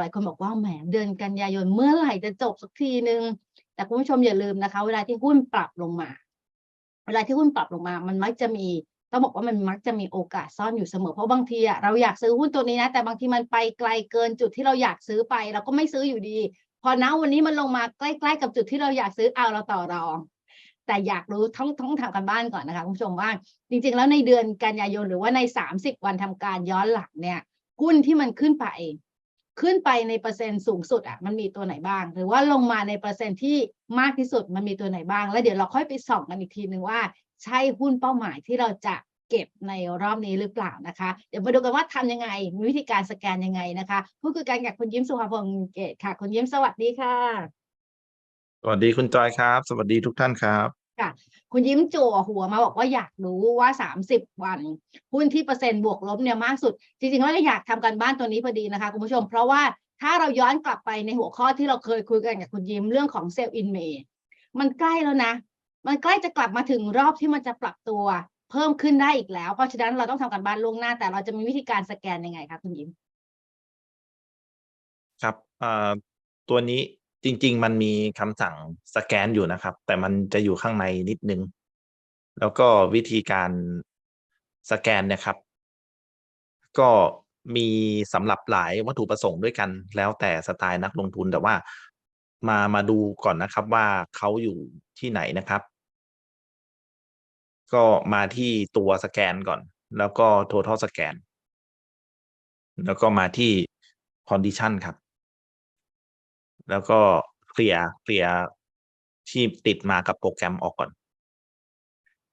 หลายคนบอกว่าแหมเดือนกันยายนเมื่อไหร่จะจบสักทีนึง แต่คุณผู้ชมอย่าลืมนะคะ เวลาที่หุ้นปรับลงมา เวลาที่หุ้นปรับลงมา มันมักจะมีต้องบอกว่ามันมักจะมีโอกาสซ่อนอยู่เสมอเพราะบางทีอะเราอยากซื้อหุ้นตัวนี้นะ แต่บางทีมันไปไกลเกินจุดที่เราอยากซื้อไปเราก็ไม่ซื้ออยู่ดี พอนะวันนี้มันลงมาใกล้ๆกับจุดที่เราอยากซื้อเอาเราต่อรอง แต่อยากรู้ต้องต้องทำกันบ้านก่อนนะคะคุณผู้ชมว่า จริง ๆ แล้วในเดือนกันยายนหรือว่าใน 30 วันทำการย้อนหลังเนี่ยหุ้นที่มันขึ้นไป ขึ้นไปในเปอร์เซ็นต์สูงสุดอะมันมีตัวไหนบ้าง หรือว่าลงมาในเปอร์เซ็นต์ที่มากที่สุดมันมีตัวไหนบ้าง แล้วเดี๋ยวเราค่อยไปส่องกันอีกทีนึงว่า ใช่หุ้นเป้าหมายที่เราจะเก็บในรอบนี้หรือเปล่านะคะ เดี๋ยวมาดูกันว่าทำยังไง มีวิธีการสแกนยังไงนะคะพูดคุยกันกับคุณยิ้มสุภาพงศ์เกตค่ะคุณยิ้มสวัสดีค่ะ สวัสดีคุณจอยครับ สวัสดีทุกท่านครับ ค่ะคุณยิ้มจั่วหัวมาบอกว่าอยากรู้ว่า 30 วัน หุ้นที่เปอร์เซ็นต์บวกลบเนี่ยมากสุด จริงๆแล้วเราอยากทำกันบ้านตัวนี้พอดีนะคะคุณผู้ชม เพราะว่าถ้าเราย้อนกลับไปในหัวข้อที่เราเคยคุยกันกับคุณยิ้มเรื่องของเซลล์อินเมย์มันใกล้แล้วนะ มันใกล้จะกลับมาถึงรอบที่มันจะปรับตัวเพิ่มขึ้นได้อีกแล้ว เพราะฉะนั้นเราต้องทำกันบ้านล่วงหน้า แต่เราจะมีวิธีการสแกนยังไงคะคุณยิ้ม ครับตัวนี้ จริง ๆ มันมีคำสั่งสแกนอยู่นะครับ แต่มันจะอยู่ข้างในนิดนึง แล้วก็วิธีการสแกนนะครับ ก็มีสำหรับหลายวัตถุประสงค์ด้วยกัน แล้วแต่สไตล์นักลงทุนแต่ว่ามามาดูก่อนนะครับว่าเขาอยู่ที่ไหนนะครับ ก็มาที่ตัวสแกนก่อน แล้วก็ total สแกนแล้วก็มาที่ condition ครับ แล้วก็เคลียร์เคลียร์ที่ติดมากับโปรแกรมออกก่อน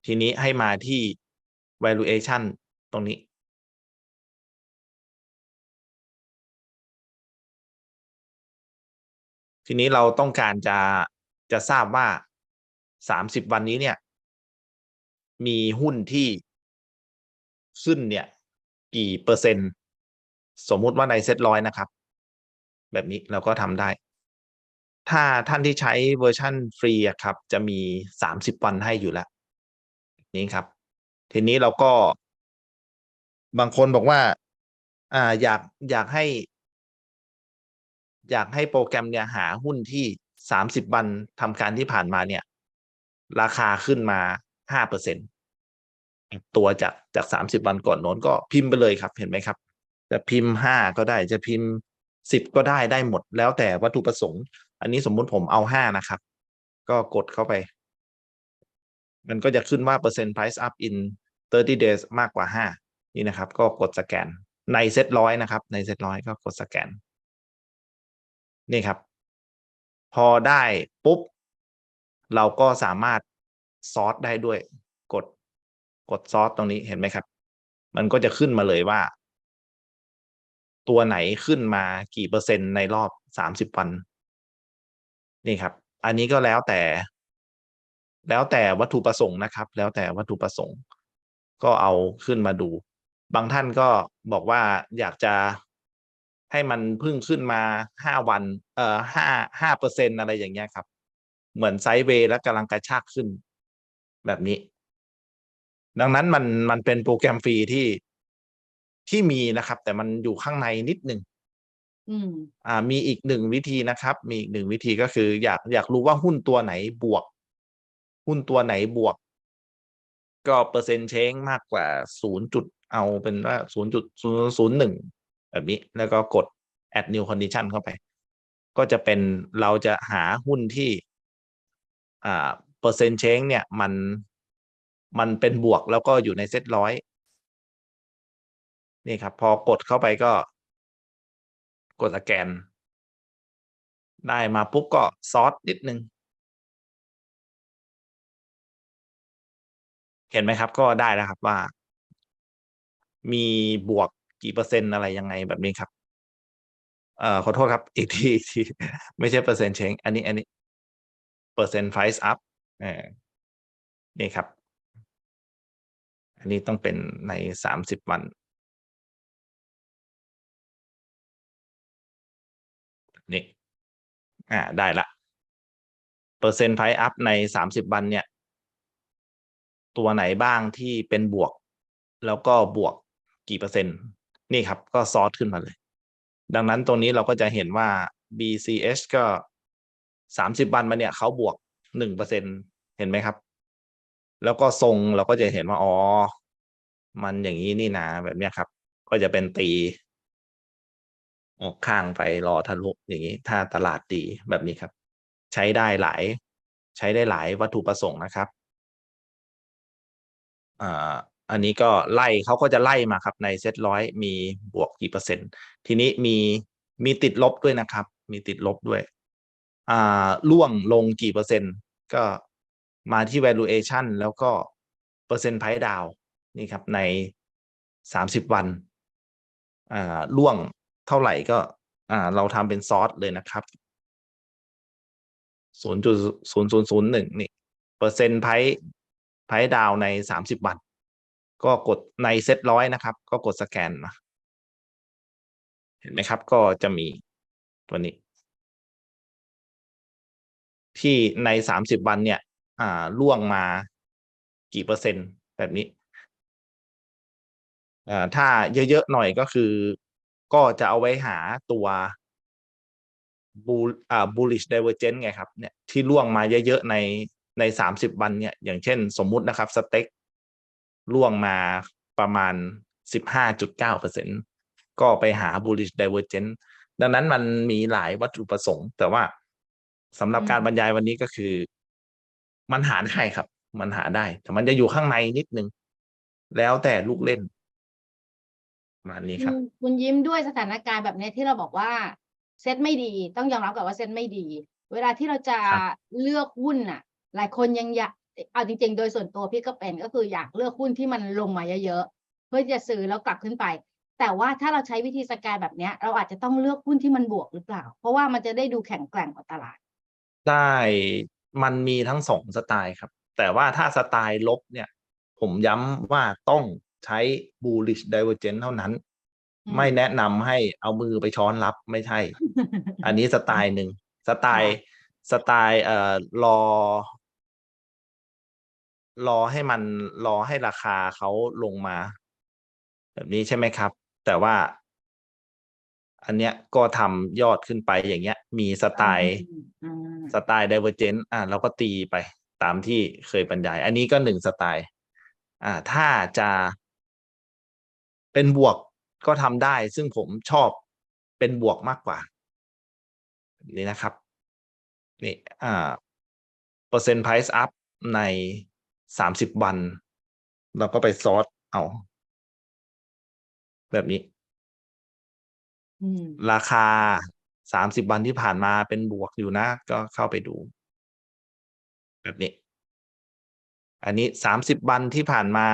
ทีนี้ให้มาที่ valuation ตรงนี้ ทีนี้เราต้องการจะจะทราบว่าสามสิบวันนี้เนี่ย มีหุ้นที่ขึ้นเนี่ย กี่เปอร์เซ็นต์ สมมุติว่าในเซ็ตร้อยนะครับ แบบนี้เราก็ทำได้ ถ้าท่านที่ใช้เวอร์ชันฟรีอะครับ จะมีสามสิบวันให้อยู่แล้ว นี่ครับ ทีนี้เราก็ บางคนบอกว่า อ่าอยากอยากให้ อยากให้โปรแกรมเนี่ยหาหุ้นที่สามสิบวันทำการที่ผ่านมาเนี่ย ราคาขึ้นมาห้าเปอร์เซ็นตัวจากจากสามสิบวันก่อนโน้นก็พิมพ์ไปเลยครับเห็นไหมครับ จะพิมพ์ห้าก็ได้จะพิมพ์สิบก็ได้ได้หมดแล้วแต่วัตถุประสงค์ อันนี้สมมุติผมเอาห้านะครับ ก็กดเข้าไป มันก็จะขึ้นว่าเปอร์เซ็นต์ price up in 30 days มากกว่าห้านี่นะครับ ก็กดสแกน ในเซ็ตร้อยนะครับ ในเซ็ตร้อยก็กดสแกน นี่ครับ พอได้ปุ๊บ เราก็สามารถซอสได้ด้วย กด กดซอสตรงนี้เห็นไหมครับ มันก็จะขึ้นมาเลยว่า ตัวไหนขึ้นมากี่เปอร์เซ็นต์ในรอบสามสิบวัน นี่ครับ อันนี้ก็แล้วแต่ แล้วแต่วัตถุประสงค์นะครับ แล้วแต่วัตถุประสงค์ ก็เอาขึ้นมาดู บางท่านก็บอกว่าอยากจะให้มันพึ่งขึ้นมาห้าวัน เอ่อห้าห้าเปอร์เซ็นอะไรอย่างเงี้ยครับ เหมือนไซด์เวย์แล้วกำลังกระชากขึ้น แบบนี้ ดังนั้นมันมันเป็นโปรแกรมฟรีที่ที่มีนะครับ แต่มันอยู่ข้างในนิดหนึ่ง อ่า มีอีกหนึ่งวิธีนะครับ มีอีกหนึ่งวิธีก็คือ อยากอยากรู้ว่าหุ้นตัวไหนบวก หุ้นตัวไหนบวก ก็เปอร์เซ็นต์เช้งมากกว่าศูนย์จุดเอาเป็นว่าศูนย์จุดศูนย์ศูนย์หนึ่งแบบนี้ แล้วก็กด add new condition เข้าไป ก็จะเป็นเราจะหาหุ้นที่ อ่า เปอร์เซ็นต์เช้งเนี่ย มันมันเป็นบวกแล้วก็อยู่ในเซตร้อยนี่ครับ พอกดเข้าไปก็ กดสแกน ได้มาปุ๊บก็ซอสนิดนึง เห็นไหมครับก็ได้แล้วครับว่า มีบวกกี่เปอร์เซ็นต์อะไรยังไงแบบนี้ครับ เอ่อขอโทษครับ อีกทีอีกที ไม่ใช่เปอร์เซ็นต์เชงอันนี้อันนี้เปอร์เซ็นต์ price up เนี่ครับ อันนี้ต้องเป็นในสามสิบวัน นี่อ่าได้ละเปอร์เซ็นต์ไพอัพในสามสิบวันเนี่ย ตัวไหนบ้างที่เป็นบวก แล้วก็บวกกี่เปอร์เซ็นต์ นี่ครับ ก็ซอสขึ้นมาเลย ดังนั้นตรงนี้เราก็จะเห็นว่า BCH ก็สามสิบวันมาเนี่ยเขาบวกหนึ่งเปอร์เซ็นเห็นไหมครับ แล้วก็ทรงเราก็จะเห็นว่า อ๋อ มันอย่างนี้นี่นะแบบเนี้ยครับ ก็จะเป็นตี ออกข้างไปรอทะลุอย่างนี้ ถ้าตลาดดีแบบนี้ครับ ใช้ได้หลายใช้ได้หลายวัตถุประสงค์นะครับอ่าอันนี้ก็ไล่เขาก็จะไล่มาครับในเซ็ตร้อยมีบวกกี่เปอร์เซ็นต์ ทีนี้มีมีติดลบด้วยนะครับ มีติดลบด้วยอ่าล่วงลงกี่เปอร์เซ็นต์ ก็มาที่ valuation แล้วก็เปอร์เซ็นต์ไพ่ดาวนี่ครับในสามสิบวันอ่าล่วง เท่าไหร่ก็อ่าเราทำเป็นซอสเลยนะครับศูนย์จุดศูนย์ศูนย์ศูนย์หนึ่งนี่เปอร์เซ็นต์ไพไพดาวในสามสิบวันก็กดในเซตร้อยนะครับ ก็กดสแกนมาเห็นไหมครับ ก็จะมีตัวนี้ ที่ในสามสิบวันเนี่ย อ่าล่วงมากี่เปอร์เซ็นต์แบบนี้อ่าถ้าเยอะ ๆ หน่อยก็คือ ก็จะเอาไว้หาตัวบูอ่า bullish divergence ไงครับเนี่ยที่ล่วงมาเยอะๆในในสามสิบวันเนี่ยอย่างเช่นสมมุตินะครับสเต็กล่วงมาประมาณสิบห้าจุดเก้าเปอร์เซ็นก็ไปหา bullish divergence ดังนั้นมันมีหลายวัตถุประสงค์ แต่ว่าสำหรับการบรรยายวันนี้ก็คือ มันหาได้ครับ มันหาได้ แต่มันจะอยู่ข้างในนิดนึง แล้วแต่ลูกเล่น ประมาณนี้ครับคุณคุณยิ้มด้วยสถานการณ์แบบเนี้ยที่เราบอกว่าเซตไม่ดี ต้องยอมรับกับว่าเซตไม่ดี เวลาที่เราจะครับเลือกหุ้นน่ะ หลายคนยังอยากเอาจริง ๆ โดยส่วนตัวพี่ก็เป็นก็คืออยากเลือกหุ้นที่มันลงมาเยอะๆเพื่อจะซื้อแล้วกลับขึ้นไป แต่ว่าถ้าเราใช้วิธีสแกนแบบเนี้ยเราอาจจะต้องเลือกหุ้นที่มันบวกหรือเปล่า เพราะว่ามันจะได้ดูแข็งแกร่งกว่าตลาด ได้มันมีทั้งสองสไตล์ครับ แต่ว่าถ้าสไตล์ลบเนี่ย ผมย้ำว่าต้อง ใช้ bullish divergence เท่านั้นอืมไม่แนะนำให้เอามือไปช้อนรับไม่ใช่ อันนี้สไตล์หนึ่งสไตล์สไตล์เอ่อรอ รอให้มันรอให้ราคาเขาลงมา แบบนี้ใช่ไหมครับ แต่ว่า อันเนี้ยก็ทำยอดขึ้นไปอย่างเงี้ย มีสไตล์อืมสไตล์ divergent อ่าเราก็ตีไปตามที่เคยบรรยาย อันนี้ก็หนึ่งสไตล์ อ่า ถ้าจะ เป็นบวกก็ทำได้ ซึ่งผมชอบเป็นบวกมากกว่าแบบนี้นะครับนี่อ่าเปอร์เซ็นต์ price up ในสามสิบวัน เราก็ไปซอร์ตเอา แบบนี้อืมราคาสามสิบวันที่ผ่านมาเป็นบวกอยู่นะ ก็เข้าไปดู แบบนี้ อันนี้สามสิบวันที่ผ่านมา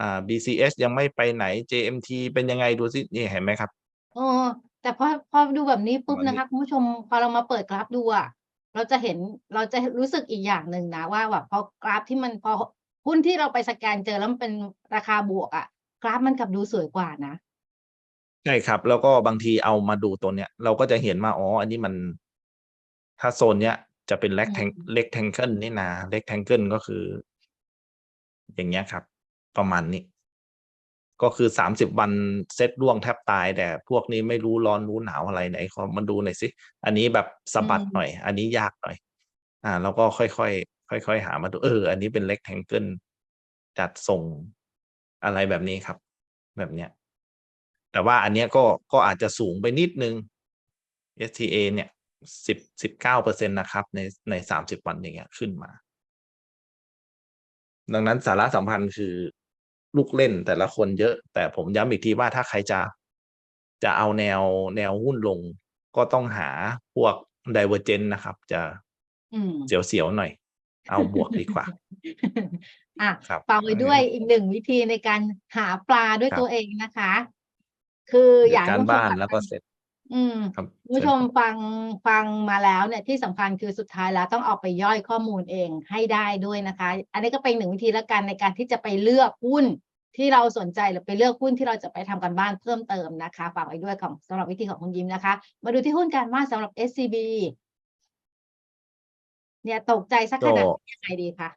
อ่า BCS ยังไม่ไปไหน JMT เป็นยังไงดูสินี่เห็นไหมครับ เออแต่พอพอดูแบบนี้ปุ๊บประมาณนี้นะคะคุณผู้ชมพอเรามาเปิดกราฟดูอะเราจะเห็นเราจะรู้สึกอีกอย่างหนึ่งนะว่าแบบพอกราฟที่มันพอหุ้นที่เราไปสแกนเจอแล้วมันเป็นราคาบวกอะกราฟมันกลับดูสวยกว่านะ ใช่ครับ แล้วก็บางทีเอามาดูตัวเนี้ย เราก็จะเห็นว่าอ๋อ อันนี้มัน ถ้าโซนเนี้ย จะเป็นเล็กแทงอืมเล็กแทงเกิลนี่นะเล็กแทงเกิลก็คือ อย่างเงี้ยครับ ประมาณนี้ ก็คือสามสิบวันเซตร่วงแทบตาย แต่พวกนี้ไม่รู้ร้อนรู้หนาวอะไรไหนขอมาดูหน่อยสิอันนี้แบบสะบัดอืมหน่อย อันนี้ยากหน่อย อ่าแล้วก็ค่อยๆค่อยๆหามาดูเออ อันนี้เป็นเล็กแทงเกิลจัดส่งอะไรแบบนี้ครับ แบบเนี้ย แต่ว่าอันเนี้ยก็ก็อาจจะสูงไปนิดนึง STA เนี่ยสิบสิบเก้าเปอร์เซ็นตนะครับ ในในสามสิบวันอย่างเงี้ยขึ้นมา ดังนั้นสาระสำคัญคือ ลูกเล่นแต่ละคนเยอะ แต่ผมย้ำอีกทีว่าถ้าใครจะจะเอาแนวแนวหุ้นลง ก็ต้องหาพวก divergent นะครับ จะอืมเสียวๆหน่อย เอาบวกดีกว่าอะครับฝากไว้ด้วยอีกหนึ่งวิธีในการหาปลาด้วยครับตัวเองนะคะ คืออเดี๋ยยากวให้การคุณผู้ชมบ้านแบบแล้วก็เสร็จ อืมครับคุณผู้ชมฟังฟังมาแล้วเนี่ยที่สำคัญคือสุดท้ายแล้วต้องเอาไปย่อยข้อมูลเองให้ได้ด้วยนะคะ อันนี้ก็เป็นหนึ่งวิธีละกันในการที่จะไปเลือกหุ้น ที่เราสนใจหรือไปเลือกหุ้นที่เราจะไปทำกันบ้านเพิ่มเติมนะคะฝากไว้ด้วยของสำหรับวิธีของคุณยิ้มนะคะ มาดูที่หุ้นการบ้านสำหรับ SCB เนี่ยตกใจสักขนาดก็นี้ยังไงดีคะ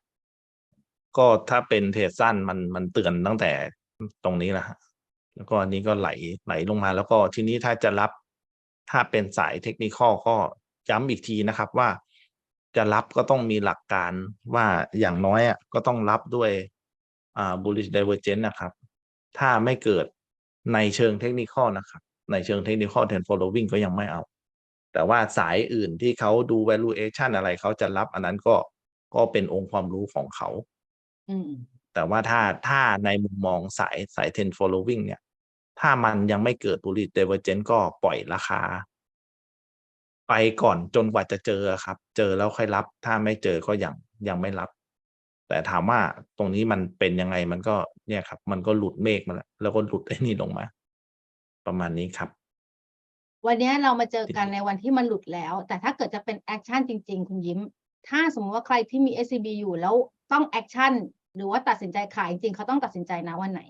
ก็ถ้าเป็นเทรดสั้นมันมันเตือนตั้งแต่ตรงนี้แหละแล้วก็อันนี้ก็ไหลไหลลงมา แล้วก็ทีนี้ถ้าจะรับถ้าเป็นสายเทคนิคอก็ย้ำอีกทีนะครับว่าจะรับก็ต้องมีหลักการว่าอย่างน้อยอะก็ต้องรับด้วย bullish divergence นะครับ ถ้าไม่เกิดในเชิงเทคนิคอลนะครับ ในเชิงเทคนิคอล trend following ก็ยังไม่เอา แต่ว่าสายอื่นที่เขาดู valuation อะไรเขาจะรับอันนั้นก็ก็เป็นองค์ความรู้ของเขาอืมแต่ว่าถ้าถ้าในมุมมองสายสาย trend following เนี่ย ถ้ามันยังไม่เกิด bullish divergence ก็ปล่อยราคา ไปก่อนจนกว่าจะเจอครับ เจอแล้วค่อยรับ ถ้าไม่เจอก็ยังยังไม่รับ แต่ถามว่าตรงนี้มันเป็นยังไงมันก็เนี่ยครับ มันก็หลุดเมฆมาแล้วแล้วก็หลุดไอ้นี่ลงมา ประมาณนี้ครับ วันนี้เรามาเจอกันในวันที่มันหลุดแล้ว แต่ถ้าเกิดจะเป็นแอคชั่นจริง ๆ คุณยิ้ม ถ้าสมมติว่าใครที่มี SCB อยู่แล้วต้องแอคชั่นหรือว่าตัดสินใจขายจริงๆเขาต้องตัดสินใจนะวันไหน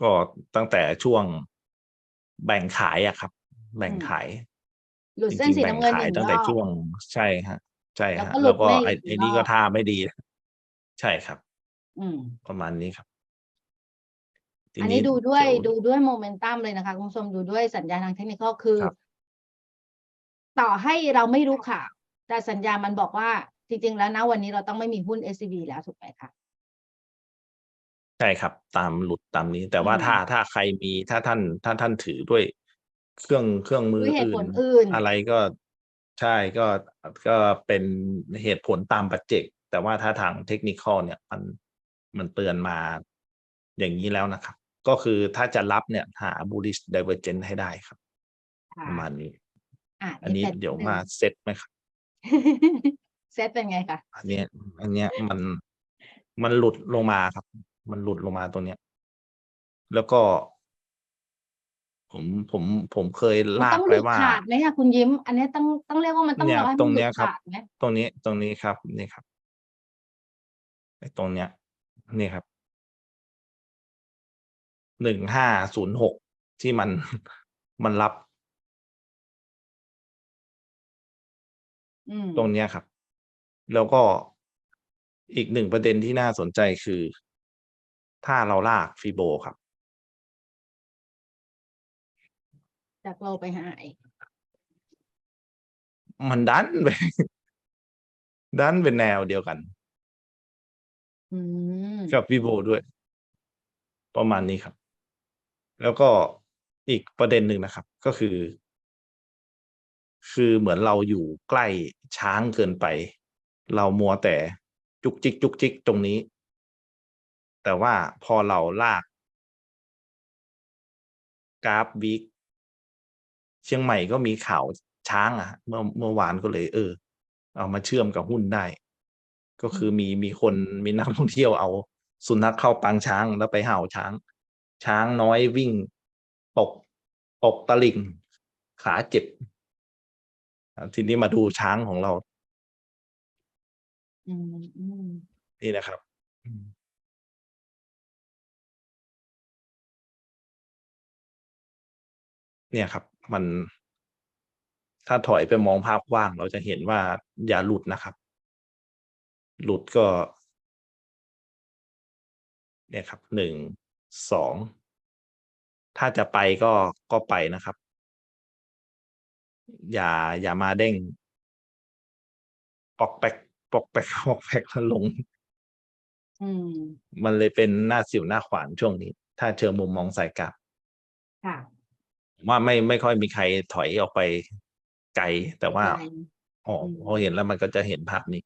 ก็ตั้งแต่ช่วงแบ่งขายอะครับ แบ่งขายหลุดเส้นสีแบ่งน้ำเงินขาหยนึ่งตั้งแต่ช่วงใช่ฮะ ใช่แล้วฮะก็หลุแล้ดวก็เมฆไอ้อีกไอ้นี่รก็อบ ท่าไม่ดี ใช่ครับ อืม ประมาณนี้ครับทีอันนี้ดูด้วยเดูด้วยโมเมนตัมเลยนะคะคุณผู้ชมดูด้วยสัญญาณทางเทคนิคคือ ครับ ต่อให้เราไม่รู้ข่าวแต่สัญญาณมันบอกว่าจริง ๆ แล้วนะวันนี้เราต้องไม่มีหุ้น SCB แล้วถูกไหมคะ ใช่ครับ ตามหลุดตามนี้ แต่ว่าอืม ถ้าถ้าใครมีถ้าท่านถ้าท่านถือด้วย เครื่องเครื่องมือด้วยเหตุอื่ผนลอื่น อะไรก็ ใช่ก็ก็เป็นเหตุผลตามปัจเจก แต่ว่าถ้าทางเทคนิคอลเนี่ยมันมันเตือนมาอย่างนี้แล้วนะครับ ก็คือถ้าจะรับเนี่ยหา bullish divergence ให้ได้ครับค่ะประมาณนี้อะอันนี้ป็เดี๋ยวหนึ่งมาเซตไหมครับเซตเป็นไงคะอันเนี้ยอันเนี้ยมันมันหลุดลงมาครับ มันหลุดลงมาตรงเนี้ย แล้วก็ ผมผมผมเคยมันลาต้กองหไปลุดว่า ขาดไหมคะคุณยิ้ม อันนี้ต้องต้องเรียกว่ามันต้องเนี่ยรอให้ตมัรนงหเนี้ลุยดครับ ขาดไหมตรงนี้ตรงนี้ครับนี่ครับไอ้ตรงเนี้ย นี่ครับหนึ่งห้าศูนย์หกที่มัน มันรับอืมตรงเนี้ยครับ แล้วก็อีกหนึ่งประเด็นที่น่าสนใจคือ ถ้าเราลากฟีโบครับ จากโลไปหาย มันดันไปดันเป็นแนวเดียวกัน อืมกับฟีโบด้วย ประมาณนี้ครับ แล้วก็อีกประเด็นหนึ่งนะครับ ก็คือ คือเหมือนเราอยู่ใกล้ช้างเกินไป เรามัวแต่จุกจิกจุกจิกตรงนี้ แต่ว่าพอเราลากกราฟวิก เชียงใหม่ก็มีข่าวช้างอะ เมื่อเมื่อวานก็เลย เออ เอามาเชื่อมกับหุ้นได้ ก็คือมีมีคนมีนักท่องเที่ยวเอา สุนัขเข้าปางช้างแล้วไปเห่าช้าง ช้างน้อยวิ่งตกตกตะลิ่ง ขาเจ็บอะทีนี้มาดูช้างของเราอืมอืมนี่นะครับอืมเนี่ยครับ มัน ถ้าถอยไปมองภาพกว้าง เราจะเห็นว่าอย่าหลุดนะครับ หลุดก็ เนี่ยครับหนึ่งสองถ้าจะไปก็ก็ไปนะครับ อย่าอย่ามาเด้งปอกแปกปอกแปกปอกแปกแล้วลงอืมมันเลยเป็นหน้าสิวหน้าขวานช่วงนี้ ถ้าเชิงมุมมองสายกลับค่ะผม ว่าไม่ไม่ค่อยมีใครถอยออกไปไกลแต่ว่าใช่อ๋ออืมพอเห็นแล้วมันก็จะเห็นภาพนี้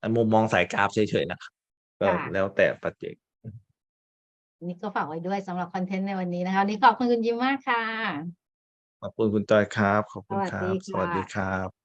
อันมุมมองสายกราฟเฉยๆนะครับก็ค่ะแล้วแต่ปัจเจกนี่ก็ฝากไว้ด้วยสำหรับคอนเทนต์ในวันนี้นะคะวันนี้ขอบคุณคุณยิ้มมากค่ะ ขอบคุณคุณจอยครับ ขอบคุณสวัสครัดีบสวัสดีค่ะครับ